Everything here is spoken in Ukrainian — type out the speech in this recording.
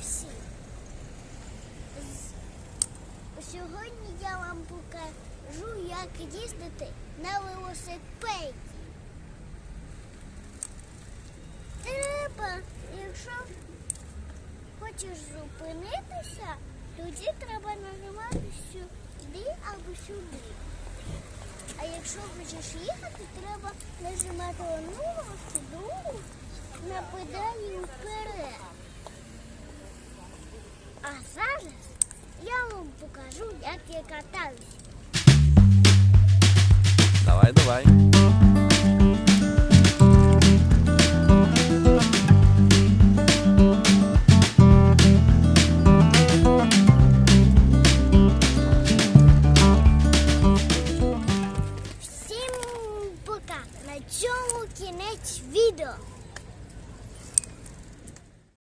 всі. Сьогодні я вам покажу, як їздити на велосипеді. Треба, якщо хочеш зупинитися, тоді треба нажимати сюди або сюди. А якщо хочеш їхати, треба нажимати одну, другу, на педаль. А зараз я вам покажу, як я катаюся. Давай, давай. Всім пока. На чому кінець відео.